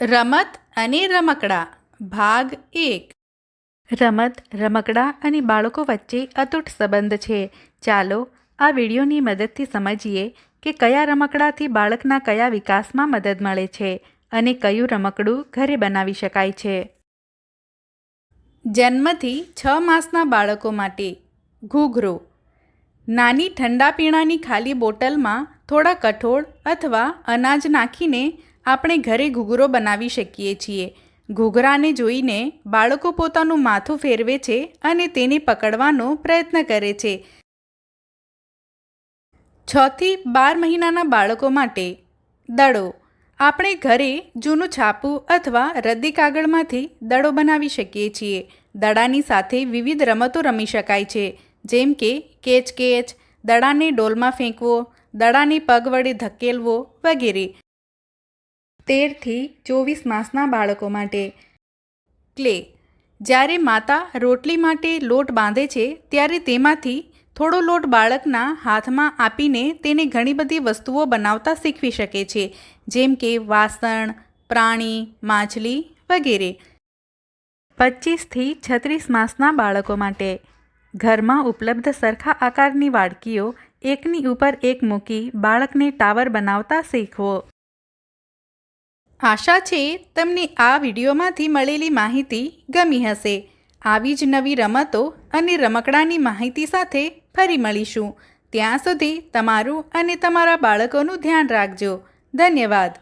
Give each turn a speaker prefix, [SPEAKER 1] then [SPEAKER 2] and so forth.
[SPEAKER 1] રમત અને રમકડા, ભાગ એક. રમત, રમકડા અને બાળકો વચ્ચે અતૂટ સંબંધ છે. ચાલો આ વિડીયોની મદદથી સમજીએ કે કયા રમકડાથી બાળકના કયા વિકાસમાં મદદ મળે છે અને કયું રમકડું ઘરે બનાવી શકાય છે. જન્મથી છ માસના બાળકો માટે ઘૂઘરો. નાની ઠંડા પીણાની ખાલી બોટલમાં થોડા કઠોળ અથવા અનાજ નાખીને આપણે ઘરે ઘૂઘરો બનાવી શકીએ છીએ. ઘૂઘરાને જોઈને બાળકો પોતાનું માથું ફેરવે છે અને તેને પકડવાનો પ્રયત્ન કરે છે. છથી બાર મહિનાના બાળકો માટે દડો. આપણે ઘરે જૂનું છાપું અથવા રદ્દી કાગળમાંથી દડો બનાવી શકીએ છીએ. દડાની સાથે વિવિધ રમતો રમી શકાય છે, જેમ કે કેચ કેચ દડાને ડોલમાં ફેંકવો, દડાને પગ વડે ધકેલવો વગેરે. તેરથી ચોવીસ માસના બાળકો માટે. ક્લે, જ્યારે માતા રોટલી માટે લોટ બાંધે છે, ત્યારે તેમાંથી થોડો લોટ બાળકના હાથમાં આપીને તેને ઘણી બધી વસ્તુઓ બનાવતા શીખવી શકે છે, જેમ કે વાસણ, પ્રાણી, માછલી વગેરે. પચીસથી છત્રીસ માસના બાળકો માટે. ઘરમાં ઉપલબ્ધ સરખા આકારની વાડકીઓ એકની ઉપર એક મૂકી બાળકને ટાવર બનાવતા શીખવો. આશા છે તમને આ વિડીયોમાંથી મળેલી માહિતી ગમી હશે. આવી જ નવી રમતો અને રમકડાની માહિતી સાથે ફરી મળીશું. ત્યાં સુધી તમારું અને તમારા બાળકોનું ધ્યાન રાખજો. ધન્યવાદ.